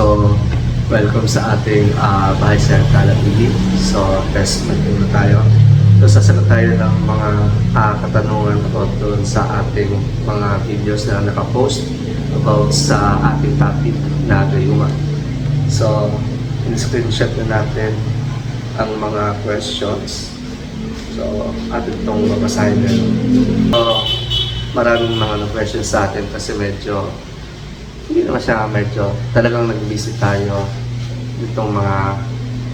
So, welcome sa ating uh, Bahay sa Tala TV. So, test mag tayo. So, sasagot tayo ng mga ah, katanungan about doon sa ating mga videos na nakapost about sa ating topic na gayuma. So, in-screenshot na natin ang mga questions. So, atin itong babasahin ngayon. So, maraming mga questions sa atin kasi medyo hindi naman siya medyo talagang nag-visit tayo itong mga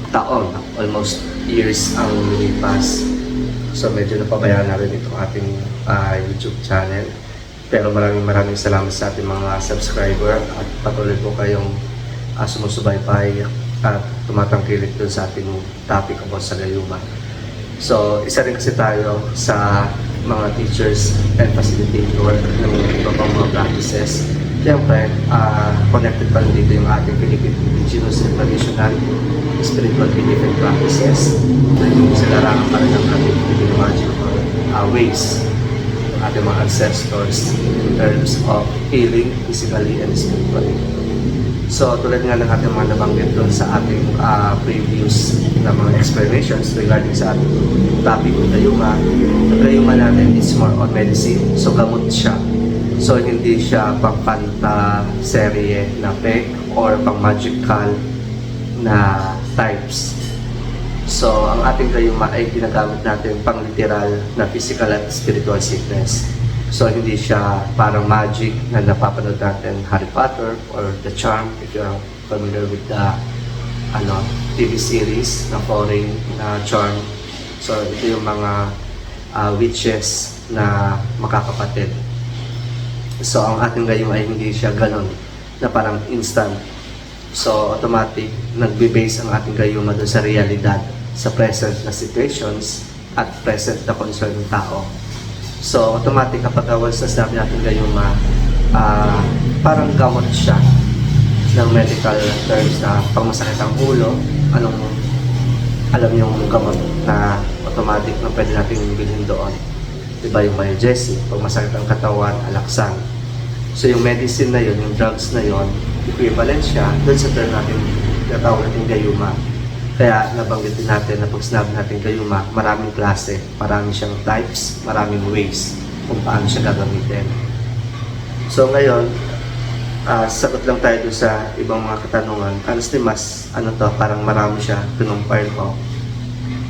taon, almost years ang lumipas. So medyo napabayaan na rin itong ating ah, YouTube channel. Pero maraming maraming salamat sa ating mga subscriber at patuloy po kayong uh, sumusubaybay at tumatangkilik dun sa ating topic about sa gayuma. So, isa rin kasi tayo sa mga teachers and facilitator ng iba pang mga practices. Siyempre, ah, connected pa rin dito yung ating Philippine Indigenous and Traditional Spiritual Belief and Practices na yung sinaraang pa rin ng ating Philippine magical ah, ways ng ating mga ancestors in terms of healing physically and spiritually. So tulad nga ng ating mga nabanggit doon sa ating ah, previous na mga explanations regarding sa ating topic ng gayuma, ang gayuma natin is more on medicine, so gamot siya. So hindi siya pang panta serye na peg or pang magical na types. So ang ating gayuma ay ginagamit natin pang literal na physical at spiritual sickness. So hindi siya parang magic na napapanood natin Harry Potter or The Charm if you're familiar with the ano TV series na foreign na Charm. So ito yung mga ah, witches na makakapatid. So ang ating gayuma ay hindi siya ganon na parang instant. So automatic nagbe-base ang ating gayuma doon sa realidad, sa present na situations at present na concern ng tao. So, automatic kapag once na sinabi natin gayuma, ah parang gamot siya ng medical terms na pag masakit ang ulo, anong alam yung gamot na automatic na pwede natin bilhin doon. Diba yung Myogesic, pag masakit ang katawan, alaksan. So yung medicine na yun, yung drugs na yun, equivalent siya doon sa term natin natawag natin gayuma. Kaya nabanggit din natin na pag sinabi natin gayuma, maraming klase, marami siyang types, maraming ways kung paano siya gagamitin. So ngayon, ah sagot lang tayo dun sa ibang mga katanungan. Honestly, mas ano to, parang marami siya kinumpire ko.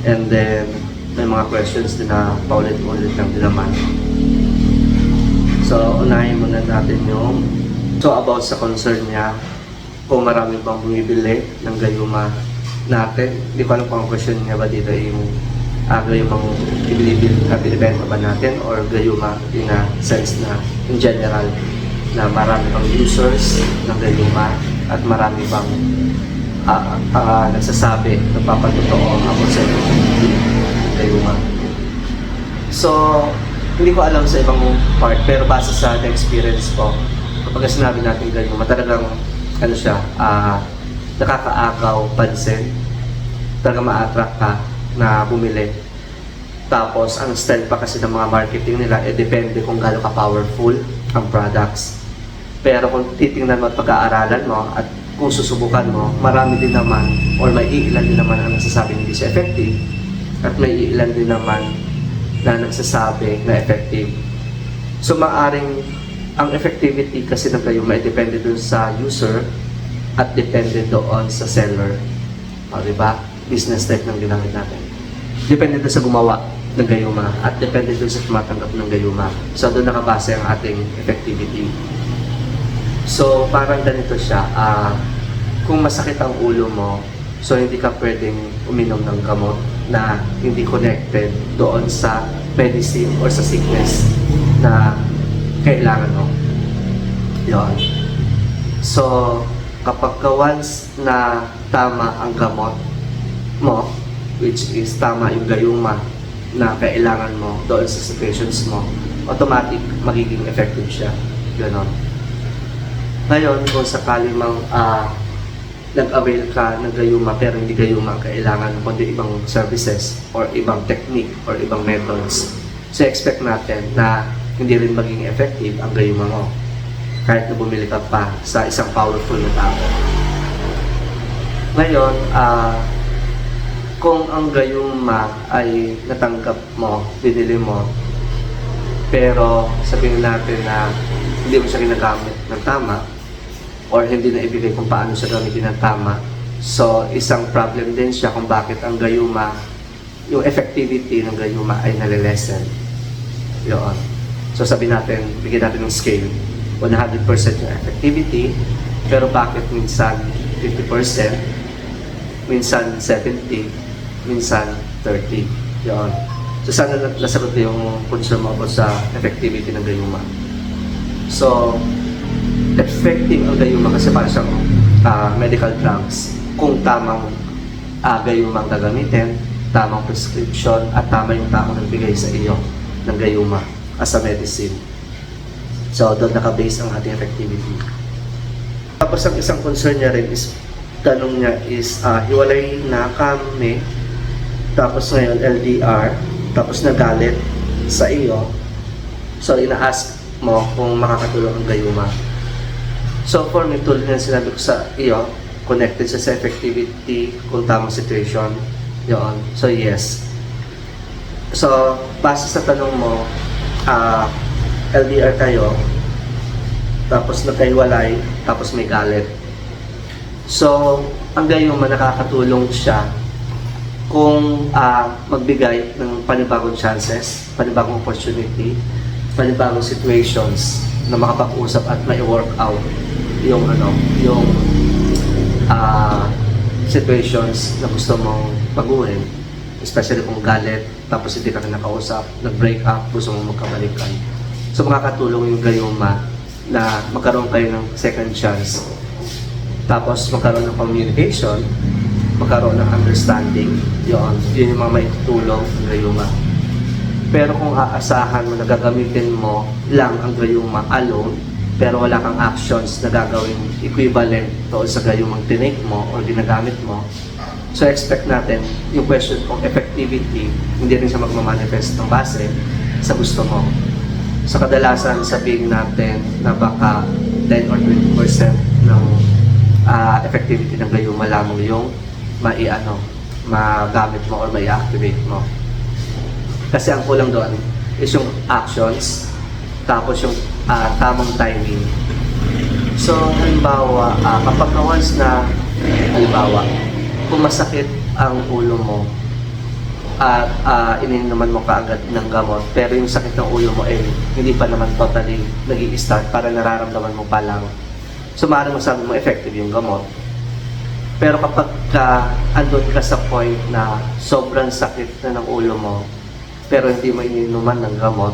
And then, may mga questions din na paulit-ulit lang din naman. So, unahin muna natin yung so about sa concern niya kung marami bang bumibili ng gayuma natin. Di ko alam kung ang question niya ba dito yung uh, gayumang ibili uh, binibenta ba natin or gayuma in a sense na in general na marami bang users ng gayuma at marami bang ah, ah, nagsasabi, nagpapatotoo about sa gayuma. So, hindi ko alam sa ibang part, pero base sa experience ko, kapag sinabi natin ganyan, talagang, ano siya, ah, nakakaagaw pansin, talaga ma-attract ka na bumili. Tapos, ang style pa kasi ng mga marketing nila, eh, depende kung gaano ka-powerful ang products. Pero kung titingnan mo at pag-aaralan mo at kung susubukan mo, marami din naman or may iilan din naman ang nagsasabing hindi siya effective at may iilan din naman na nagsasabi na effective. So maaring ang effectivity kasi ng kayo may depende dun sa user at depende doon sa seller. O, di ba? Business type ng ginamit natin. Depende doon sa gumawa ng gayuma at depende doon sa tumatanggap ng gayuma. So doon nakabase ang ating effectivity. So parang ganito siya. ah kung masakit ang ulo mo, so hindi ka pwedeng uminom ng gamot na hindi connected doon sa medicine or sa sickness na kailangan mo. Yun. So, kapag ka once na tama ang gamot mo, which is tama yung gayuma na kailangan mo doon sa situations mo, automatic magiging effective siya. Ganon. Ngayon, kung sakali mang ah, nag-avail ka ng gayuma pero hindi gayuma ang kailangan kundi ibang services or ibang technique or ibang methods. So expect natin na hindi rin maging effective ang gayuma mo kahit na bumili ka pa sa isang powerful na tao. Ngayon, ah, kung ang gayuma ay natanggap mo, binili mo, pero sabihin natin na hindi mo siya ginagamit ng tama or hindi na ibigay kung paano siya gamitin ng tama. So, isang problem din siya kung bakit ang gayuma, yung effectivity ng gayuma ay nalilesen. Yun. So, sabi natin, bigyan natin ng scale. 100% yung effectivity, pero bakit minsan 50%, minsan 70, minsan 30. Yun. So, sana na- nasagot na yung concern mo sa effectivity ng gayuma. So, effective ang gayuma kasi para siyang ah, medical drugs kung tamang uh, gayuma ang gagamitin, tamang prescription, at tama yung tamang nagbigay sa iyo ng gayuma as a medicine. So, doon nakabase ang ating effectivity. Tapos ang isang concern niya rin is, tanong niya is, ah, hiwalay na kami, tapos ngayon LDR, tapos nagalit sa iyo. So, ina-ask mo kung makakatulong ang gayuma. So, for me, tulad ng sinabi ko sa iyo, connected siya sa effectivity kung tamang situation. Yun. So, yes. So, base sa tanong mo, ah, LDR kayo, tapos nagkahiwalay, tapos may galit. So, ang gayuma nakakatulong siya kung ah, magbigay ng panibagong chances, panibagong opportunity, panibagong situations na makapag-usap at may work out yung ano, yung ah, situations na gusto mong baguhin, especially kung galit, tapos hindi ka na nakausap, nag-break up, gusto mong magkabalikan. So makakatulong yung gayuma na magkaroon kayo ng second chance. Tapos magkaroon ng communication, magkaroon ng understanding, yun, yun yung mga maitutulong ng gayuma. Pero kung aasahan mo na gagamitin mo lang ang gayuma alone, pero wala kang actions na gagawin equivalent doon sa gayumang tinake mo or ginagamit mo, so expect natin yung question kung effectivity, hindi rin siya magmamanifest ng base sa gusto mo. Sa kadalasan, sabihin natin na baka 10 or 20% ng ah, effectivity ng gayuma lamang yung maiano, magamit mo or mai-activate mo. Kasi ang kulang doon is yung actions, tapos yung ah, tamang timing. So, halimbawa, ah, kapag once na, halimbawa, kung masakit ang ulo mo, at uh, ininuman mo kaagad ng gamot, pero yung sakit ng ulo mo ay hindi pa naman totally nag start para nararamdaman mo pa lang. So, maaaring masabi mo effective yung gamot. Pero kapag ka andun ka sa point na sobrang sakit na ng ulo mo, pero hindi mo ininuman ng gamot,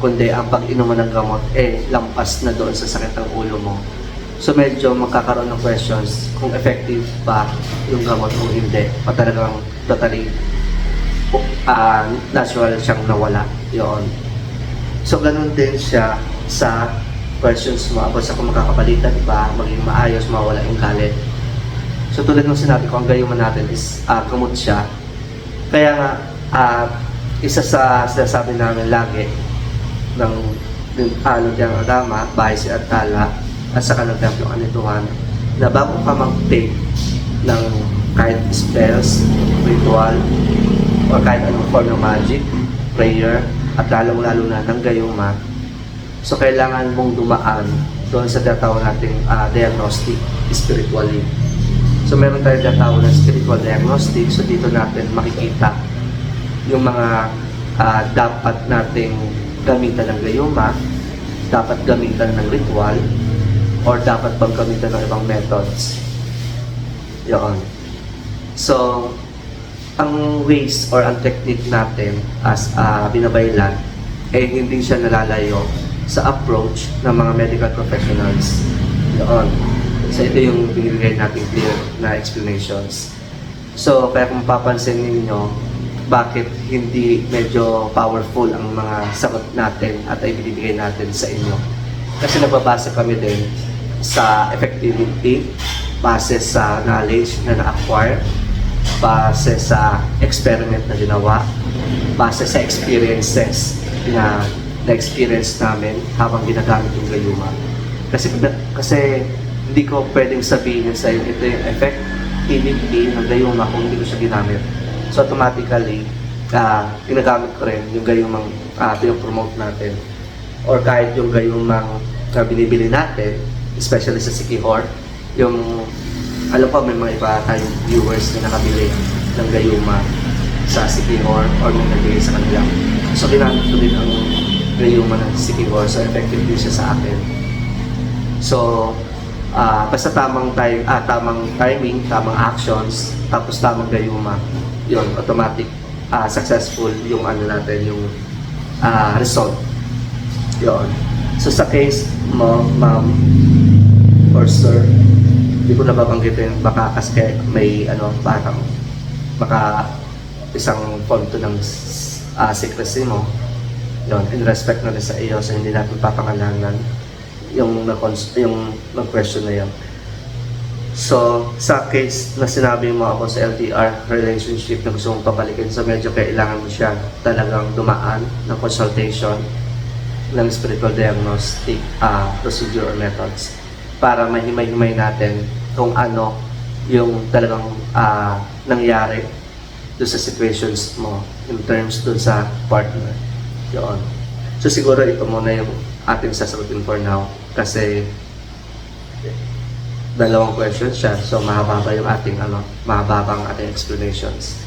kundi ang pag-inuman ng gamot, eh, lampas na doon sa sakit ng ulo mo. So medyo magkakaroon ng questions kung effective ba yung gamot o hindi. O talagang totally ah, natural siyang nawala. Yun. So ganun din siya sa questions mo about sa kung makakapalitan ba, maging maayos, mawala yung galit. So tulad ng sinabi ko, ang gayuma natin is ah, gamot siya. Kaya nga, ah, isa sa sinasabi namin lagi ng ng ano diyang Adama, bahay si Atala, at saka ng Templo Anituhan, na bago ka mag-take ng kahit spells, ritual, or kahit anong form ng magic, prayer, at lalong-lalo na ng gayuma, so kailangan mong dumaan doon sa tinatawag nating ah, diagnostic spiritually. So meron tayo tinatawag na spiritual diagnostic, so dito natin makikita yung mga ah, dapat nating gamitan ng gayuma, dapat gamitan ng ritual, or dapat bang gamitan ng ibang methods. Yun. So, ang ways or ang technique natin as a binabaylan, eh hindi siya nalalayo sa approach ng mga medical professionals. Yun. So, ito yung binibigay natin clear na explanations. So, kaya kung papansin ninyo, bakit hindi medyo powerful ang mga sagot natin at ay binibigay natin sa inyo. Kasi nagbabase kami din sa effectivity, base sa knowledge na na-acquire, base sa experiment na ginawa, base sa experiences na na-experience namin habang ginagamit yung gayuma. Kasi, kasi hindi ko pwedeng sabihin sa iyo ito yung effect, activity ng gayuma kung hindi ko siya ginamit. So automatically, ah ginagamit ko rin yung gayumang uh, pinopromote natin. Or kahit yung gayumang na binibili natin, especially sa Sikihor, yung alam ko may mga iba tayong viewers na nakabili ng gayuma sa Sikihor or may nagbigay sa kanila. So ginamit ko din ang gayuma ng Sikihor so effective din siya sa akin. So, ah basta tamang time, ah, tamang timing, tamang actions, tapos tamang gayuma, yun, automatic, ah, successful yung ano natin, yung ah, result. Yun. So sa case mo, ma'am, or sir, hindi ko na babanggitin, baka kasi may ano, parang, baka isang ponto ng ah, secrecy mo, yun, in respect na rin sa iyo, so hindi natin papangalanan yung nag yung nag-question na yun. So, sa case na sinabi mo ako sa LDR relationship na gusto mong papalikin, so medyo kailangan mo siya talagang dumaan ng consultation ng spiritual diagnostic ah, procedure or methods para mahimay-himay natin kung ano yung talagang ah, nangyari doon sa situations mo in terms doon sa partner. Yun. So siguro ito muna yung ating sasagutin for now kasi dalawang questions siya. So mahaba yung ating ano mahaba ang ating explanations.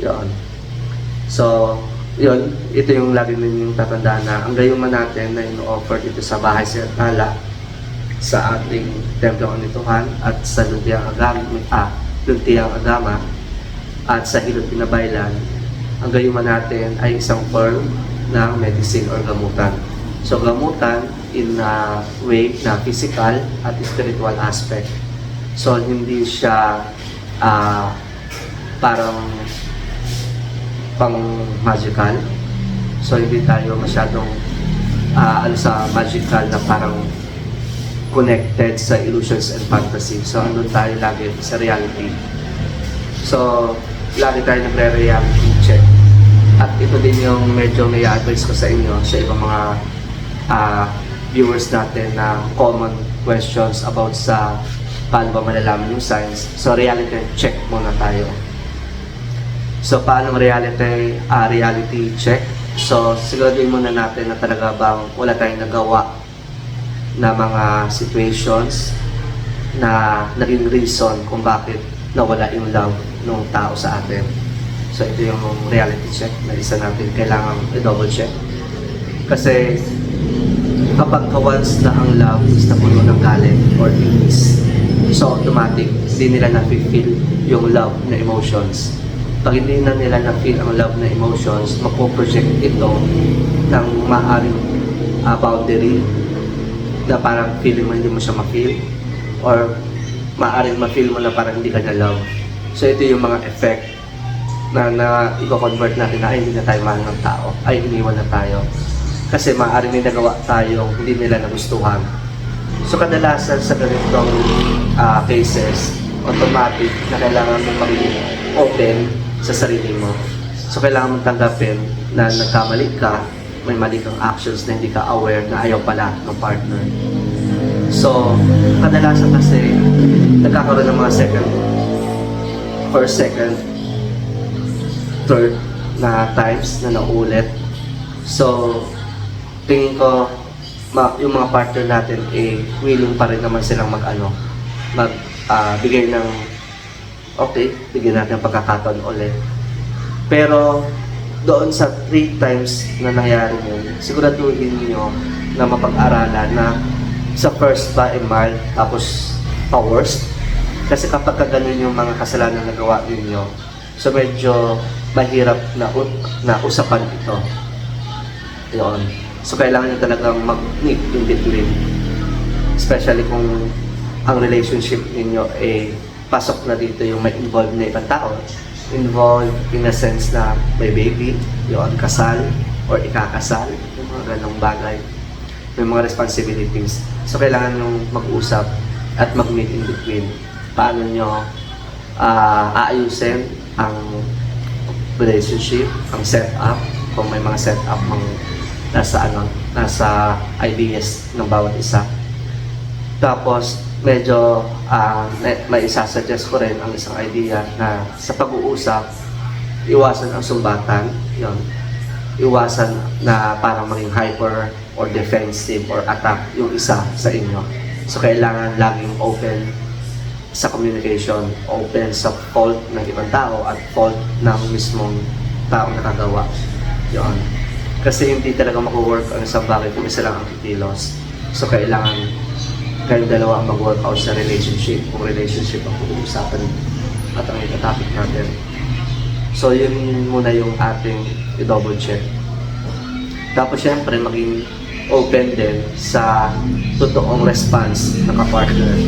Yun. So yun ito yung lagi ninyong tatandaan na ang gayuma natin na ino-offer dito sa bahay sa Tala sa ating Templo Onituhan at sa Luntiang Agama ah, Luntiang Agama at sa Hilot Pinabaylan ang gayuma natin ay isang form ng medicine or gamutan. So gamutan in a way na physical at spiritual aspect. So hindi siya ah, parang pang magical. So hindi tayo masyadong ah, ano sa magical na parang connected sa illusions and fantasy. So ano tayo lagi sa reality. So lagi tayo nagre-reality check. At ito din yung medyo may advice ko sa inyo sa ibang mga ah, viewers natin na common questions about sa paano ba malalaman yung signs. So reality check muna tayo. So paano reality ah, reality check? So siguraduhin muna natin na talaga bang wala tayong nagawa na mga situations na naging reason kung bakit nawala yung love ng tao sa atin. So ito yung reality check na isa natin kailangan i-double check. Kasi kapag ka once na ang love is napuno ng galit or inis, so automatic, hindi nila na-feel yung love na emotions. Pag hindi na nila na-feel ang love na emotions, mapoproject ito ng maaaring uh, boundary na parang feeling mo hindi mo siya ma-feel or maaaring ma-feel mo na parang hindi ka na love. So ito yung mga effect na, na i-convert natin na ay hindi na tayo mahal ng tao, ay iniwan na tayo kasi maaaring may nagawa tayo hindi nila nagustuhan. So kadalasan sa ganitong ah, cases, automatic na kailangan mo maging open sa sarili mo. So kailangan mong tanggapin na nagkamali ka, may mali kang actions na hindi ka aware na ayaw pala ng partner. So, kadalasan kasi nagkakaroon ng mga second, first, second, third na times na naulit. So, tingin ko ma, yung mga partner natin eh willing pa rin naman silang mag ano mag ah, bigay ng okay bigyan natin ng pagkakataon ulit. Pero doon sa three times na nangyari yun siguraduhin niyo na mapag-aralan na sa first pa eh mild tapos pa worst? Kasi kapag ka ganun yung mga kasalanan na gawa ninyo so medyo mahirap na, na usapan ito. Yun So, kailangan nyo talagang mag-meet in between. Especially kung ang relationship ninyo ay pasok na dito yung may involved na ibang tao. Involved in a sense na may baby, yun, kasal, or ikakasal, yung mga ganong bagay. May mga responsibilities. So, kailangan nyo mag-usap at mag-meet in between. Paano nyo ah, aayusin ang relationship, ang setup, kung may mga setup mang nasa ano, nasa ideas ng bawat isa. Tapos, medyo na- may isasuggest ko rin ang isang idea na sa pag-uusap, iwasan ang sumbatan. Yun. Iwasan na parang maging hyper or defensive or attack yung isa sa inyo. So, kailangan laging open sa communication, open sa fault ng ibang tao at fault ng mismong taong nakagawa. Yun. Kasi hindi talaga maku-work ang isang bagay kung isa lang ang kikilos. So, kailangan kayong dalawa ang mag-work out sa relationship. Kung relationship ang pag-uusapan at ang topic natin. So, yun muna yung ating i-double check. Tapos, syempre, maging open din sa totoong response ng kapartner.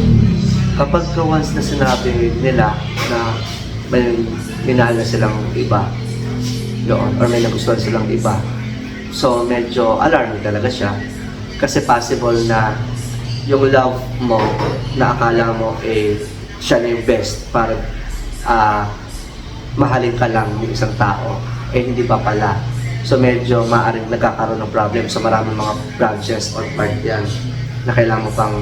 Kapag ka once na sinabi nila na may minahal na silang iba doon or may nagustuhan silang iba, so medyo alarming talaga siya. Kasi possible na yung love mo na akala mo eh siya na yung best para ah mahalin ka lang ng isang tao, eh hindi pa pala. So medyo maaaring nagkakaroon ng problem sa maraming mga branches or part yan na kailangan mo pang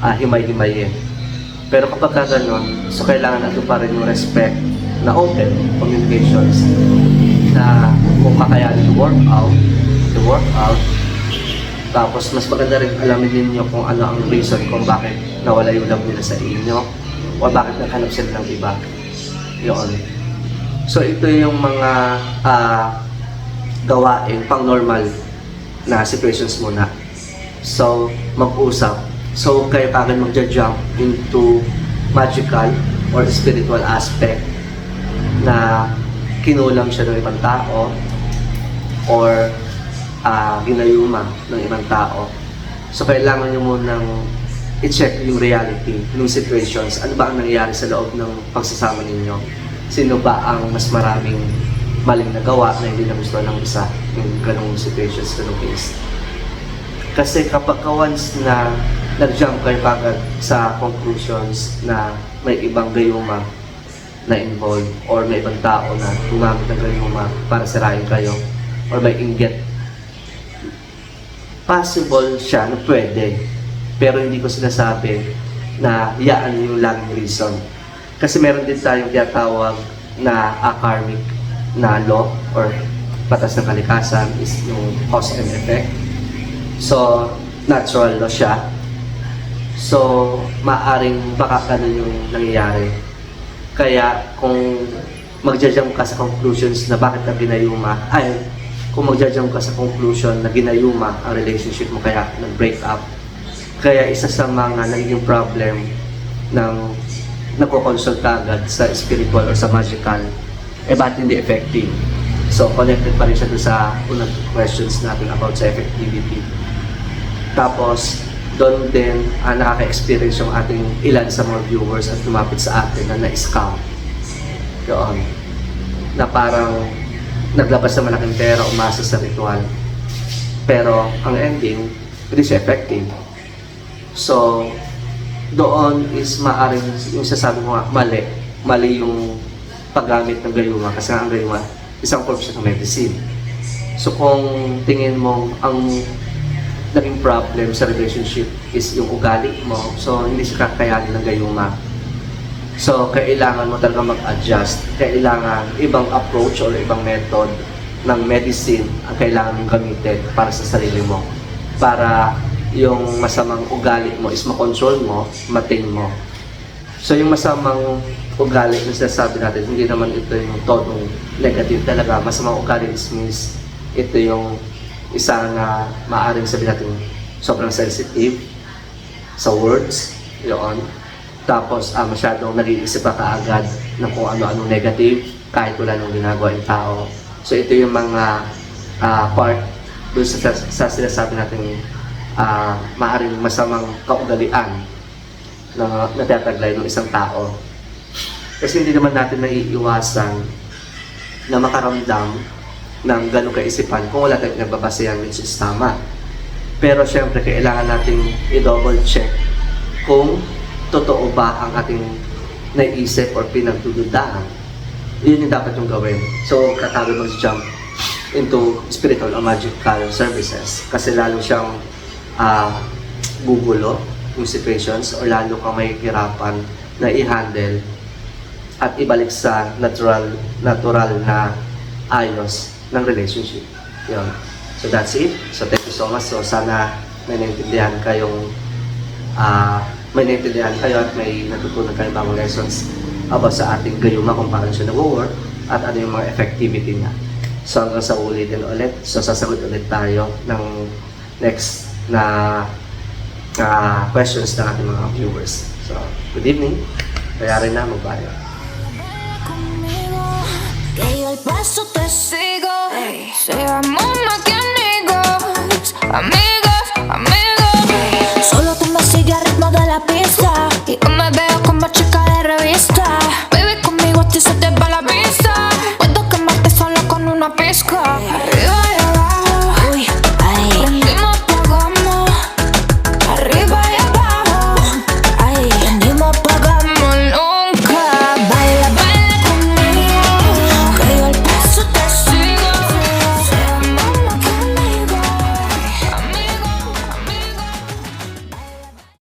ah, himay-himayin. Pero kapag ka ganun, so kailangan natin pa rin yung respect na open communications na kung kakayanin work out, to work out, tapos mas maganda rin alamin ninyo kung ano ang reason kung bakit nawala yung love nila sa inyo o bakit naghanap sila ng iba. Yun. So ito yung mga ah, gawain pang normal na situations muna. So mag-usap. So kayo kagad magja-jump into magical or spiritual aspect na kinulam siya ng ibang tao or ah, ginayuma ng ibang tao. So kailangan nyo munang i-check yung reality, yung situations. Ano ba ang nangyayari sa loob ng pagsasama ninyo? Sino ba ang mas maraming maling nagawa na hindi nagustuhan ng isa yung ganong situations, ganong case? Kasi kapag ka once na nag-jump kayo kagad sa conclusions na may ibang gayuma na involved or may ibang tao na gumamit ng gayuma para sirain kayo or may inggit possible siya na pwede. Pero hindi ko sinasabi na yaan yung laging reason. Kasi meron din tayong tinatawag na akarmic na law or batas ng kalikasan is yung cause and effect. So, natural law siya. So, maaring baka ganun yung nangyayari. Kaya, kung magja-jump ka sa conclusions na bakit ka ginayuma, ay, kung magja-jump ka sa conclusion na ginayuma ang relationship mo kaya nag-break up, kaya isa sa mga naging problem ng nagko-consult agad sa spiritual or sa magical, eh ba't hindi effective? So, connected pa rin siya sa unang questions natin about sa effectivity. Tapos, doon din ah, nakaka-experience yung ating ilan sa mga viewers at lumapit sa atin na na-scam. Doon. Na parang naglabas sa malaking pera, umasa sa ritual. Pero ang ending, hindi siya effective. So, doon is maaring yung sasabi mo mali. Mali yung paggamit ng gayuma kasi ang gayuma, isang form siya ng medicine. So kung tingin mo ang naging problem sa relationship is yung ugali mo, so hindi siya kakayanin ng gayuma. So, kailangan mo talaga mag-adjust. Kailangan ibang approach or ibang method ng medicine ang kailangan mong gamitin para sa sarili mo. Para yung masamang ugali mo is makontrol mo, matain mo. So, yung masamang ugali na sinasabi natin, hindi naman ito yung tonong negative talaga. Masamang ugali is means ito yung isa na maaaring sabihin natin sobrang sensitive sa words, yun. Tapos ah, masyadong nag-iisip ka kaagad ng kung ano-ano negative kahit wala nang ginagawa yung tao. So ito yung mga ah, part doon sa, sa sinasabi natin ah, maaaring masamang kaugalian na natataglay ng isang tao. Kasi hindi naman natin naiiwasan na makaramdam ng ganong kaisipan kung wala tayong nagbabasehan which is tama. Pero syempre, kailangan nating i-double check kung totoo ba ang ating naisip or pinagdududahan. Yun yung dapat yung gawin. So, katabi mag-jump into spiritual or magical services kasi lalo siyang ah, gugulo yung situations o lalo kang mahihirapan na i-handle at ibalik sa natural natural na ayos ng relationship. Yun. So that's it. So thank you so much. So sana may naintindihan kayong ah may naintindihan kayo at may natutunan kayong bagong lessons about sa ating gayuma kung paano siya nag-work at ano yung mga effectivity niya. So hanggang sa ulitin ulit. So sasagot ulit tayo ng next na ah, questions ng ating mga viewers. So, good evening. Kaya rin na magbayad. conmigo, que yo el paso te sigo. Seamos más que amigos,